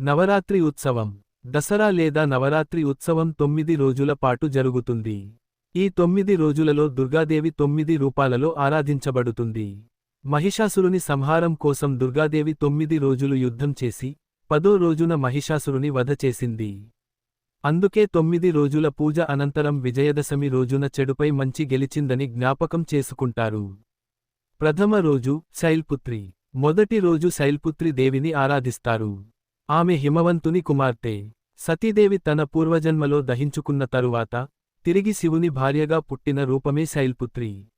నవరాత్రి ఉత్సవం. దసరా లేదా నవరాత్రి ఉత్సవం తొమ్మిది రోజుల పాటు జరుగుతుంది. ఈ తొమ్మిది రోజులలో దుర్గాదేవి తొమ్మిది రూపాలలో ఆరాధించబడుతుంది. మహిషాసురుని సంహారం కోసం దుర్గాదేవి తొమ్మిది రోజులు యుద్ధం చేసి పదో రోజున మహిషాసురుని వధ చేసింది. అందుకే తొమ్మిది రోజుల పూజ అనంతరం విజయదశమి రోజున చెడుపై మంచి గెలిచిందని జ్ఞాపకం చేసుకుంటారు. ప్రథమ రోజు శైల్పుత్రి. మొదటి రోజు శైల్పుత్రి దేవిని ఆరాధిస్తారు. ఆమె హిమవంతుని కుమార్తె. సతీదేవి తన పూర్వజన్మలో దహించుకున్న తరువాత తిరిగి శివుని భార్యగా పుట్టిన రూపమే శైల్పుత్రి.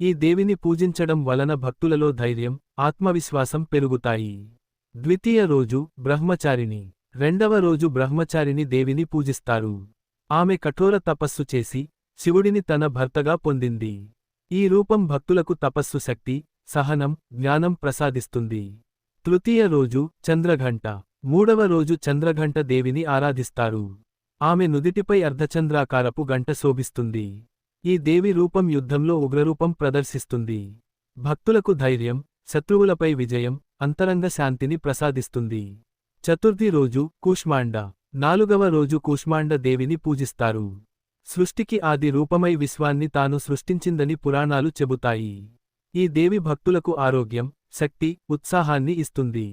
ఈ దేవిని పూజించడం వలన భక్తులలో ధైర్యం ఆత్మవిశ్వాసం పెరుగుతాయి. ద్వితీయ రోజు బ్రహ్మచారిణి. రెండవ రోజు బ్రహ్మచారిని దేవిని పూజిస్తారు. ఆమె కఠోర తపస్సు చేసి శివుడిని తన భర్తగా పొందింది. ఈ రూపం భక్తులకు తపస్సు శక్తి సహనం జ్ఞానం ప్రసాదిస్తుంది. తృతీయ రోజు చంద్రఘంట. మూడవ రోజు చంద్రఘంట దేవిని ఆరాధిస్తారు. ఆమె నుదిటిపై అర్ధచంద్రాకారపు గంట శోభిస్తుంది. ఈ దేవి రూపం యుద్ధంలో ఉగ్రరూపం ప్రదర్శిస్తుంది. భక్తులకు ధైర్యం శత్రువులపై విజయం అంతరంగ శాంతిని ప్రసాదిస్తుంది. చతుర్థి రోజు కూష్మాండ. నాలుగవ రోజు కూష్మాండ దేవిని పూజిస్తారు. సృష్టికి ఆది రూపమై విశ్వాన్ని తాను సృష్టించిందని పురాణాలు చెబుతాయి. ఈ దేవి భక్తులకు ఆరోగ్యం శక్తి ఉత్సాహాన్ని ఇస్తుంది.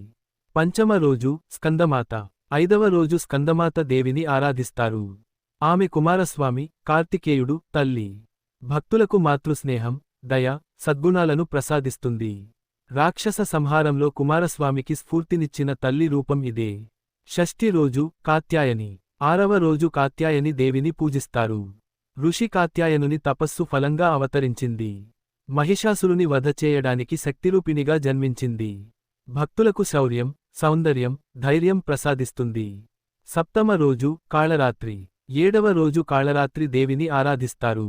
పంచమ రోజు స్కందమాత. ఐదవ రోజు స్కందమాత దేవిని ఆరాధిస్తారు. ఆమె కుమారస్వామి కార్తికేయుడు తల్లి. భక్తులకు మాతృస్నేహం దయ సద్గుణాలను ప్రసాదిస్తుంది. రాక్షస సంహారంలో కుమారస్వామికి స్ఫూర్తినిచ్చిన తల్లి రూపం ఇదే. షష్ఠి రోజు కాత్యాయని. ఆరవ రోజు కాత్యాయని దేవిని పూజిస్తారు. ఋషి కాత్యాయనుని తపస్సు ఫలంగా అవతరించింది. మహిషాసురుని వధ చేయడానికి శక్తిరూపిణిగా జన్మించింది. భక్తులకు శౌర్యం సౌందర్యం ధైర్యం ప్రసాదిస్తుంది. సప్తమ రోజు కాళరాత్రి. ఏడవ రోజు కాళరాత్రి దేవిని ఆరాధిస్తారు.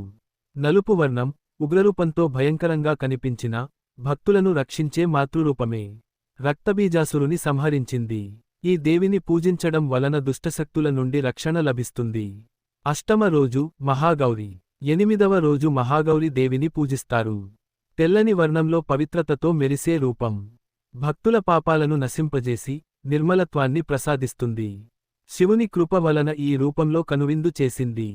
నలుపు వర్ణం ఉగ్రరూపంతో భయంకరంగా కనిపించిన భక్తులను రక్షించే మాతృరూపమే. రక్తబీజాసురుని సంహరించింది. ఈ దేవిని పూజించడం వలన దుష్టశక్తుల నుండి రక్షణ లభిస్తుంది. అష్టమ రోజు మహాగౌరి. ఎనిమిదవ రోజు మహాగౌరి దేవిని పూజిస్తారు. తెల్లని వర్ణంలో పవిత్రతతో మెరిసే రూపం. భక్తుల పాపాలను నశింపజేసి నిర్మలత్వాన్ని ప్రసాదిస్తుంది. శివుని కృప వలన ఈ రూపంలో కనువిందు చేసింది.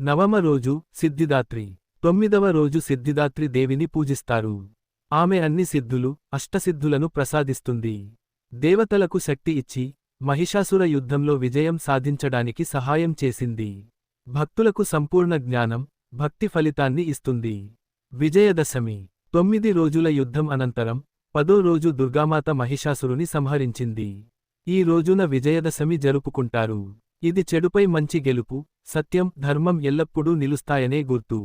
నవమ రోజు సిద్ధిదాత్రి. తొమ్మిదవ రోజు సిద్ధిదాత్రి దేవిని పూజిస్తారు. ఆమె అన్ని సిద్ధులు అష్టసిద్ధులను ప్రసాదిస్తుంది. దేవతలకు శక్తి ఇచ్చి మహిషాసుర యుద్ధంలో విజయం సాధించడానికి సహాయం చేసింది. భక్తులకు సంపూర్ణ జ్ఞానం భక్తి ఫలితాన్ని ఇస్తుంది. విజయదశమి. తొమ్మిది రోజుల యుద్ధం అనంతరం పదో రోజు దుర్గామాత మహిషాసురుని సంహరించింది. ఈ రోజున విజయదశమి జరుపుకుంటారు. ఇది చెడుపై మంచి గెలుపు సత్యం ధర్మం ఎల్లప్పుడూ నిలుస్తాయనే గుర్తు.